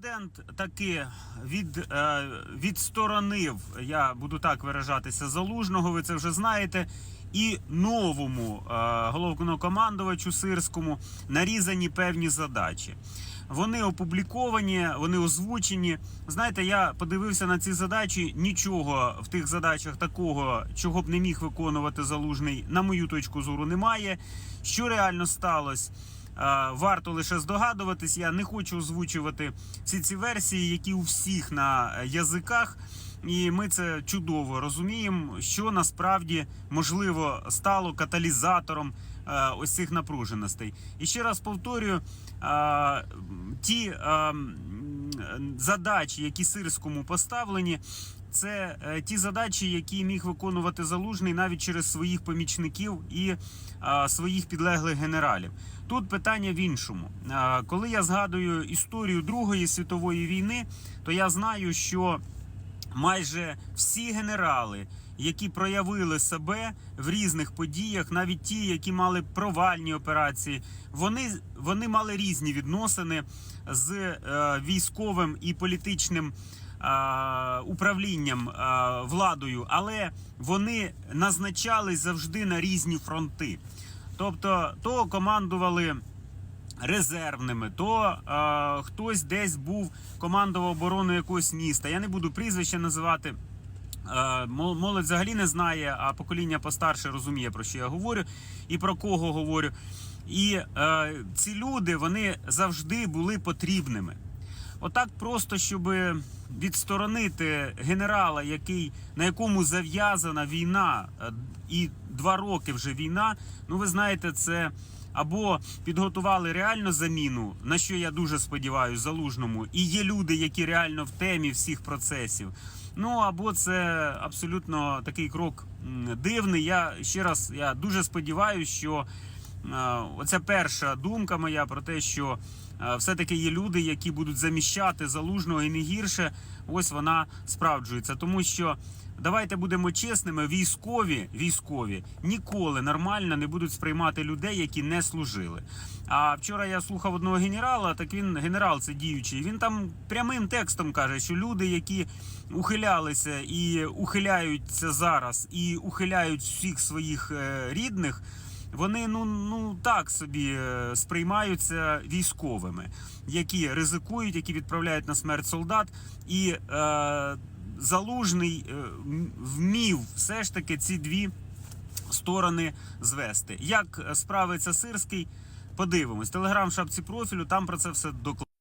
Президент таки від, е, відсторонив, я буду так виражатися, залужного, ви це вже знаєте. І новому е, головнокомандувачу сирському нарізані певні задачі. Вони опубліковані, вони озвучені. Знаєте, я подивився на ці задачі. Нічого в тих задачах такого, чого б не міг виконувати залужний, на мою точку зору, немає. Що реально сталося? Е, Варто лише здогадуватись. Я не хочу озвучувати всі ці версії, які у всіх на язиках. І ми це чудово розуміємо, що насправді можливо стало каталізатором е, ось цих напруженостей. І ще раз повторюю, е, ті е, задачі, які сирському поставлені. Це е, ті задачі, які міг виконувати залужний навіть через своїх помічників і е, своїх підлеглих генералів. Тут питання в іншому. Е, коли я згадую історію Другої світової війни, то я знаю, що майже всі генерали, які проявили себе в різних подіях, навіть ті, які мали провальні операції, вони, вони мали різні відносини з е, військовим і політичним. Е, Управлінням е, владою, але вони назначались завжди на різні фронти. Тобто, то командували резервними, то е, хтось десь був командував оборону якогось міста. Я не буду прізвище називати. Е, Молодь взагалі не знає, а покоління постарше розуміє, про що я говорю і про кого говорю. І е, ці люди вони завжди були потрібними. Отак просто, щоб відсторонити генерала, який, на якому зав'язана війна, е, і два роки вже війна. Ну, ви знаєте, це або підготували реально заміну, на що я дуже сподіваюся, залужному, і є люди, які реально в темі всіх процесів. Ну або це абсолютно такий крок дивний. Я ще раз я дуже сподіваюся, що Е, Оця перша думка моя про те, що е, все-таки є люди, які будуть заміщати залужного і не гірше. Ось вона справджується. Тому що давайте будемо чесними: військові військові ніколи нормально не будуть сприймати людей, які не служили. А вчора я слухав одного генерала. Так він генерал, це діючий. Він там прямим текстом каже, що люди, які ухилялися і ухиляються зараз, і ухиляють всіх своїх е, рідних вони ну ну так собі е, сприймаються військовими, які ризикують, які відправляють на смерть солдат, і е, залужний е, вмів все ж таки ці дві сторони звести. Як справиться Сирський? Подивимось. Телеграм в шапці профілю, там про це все докладно.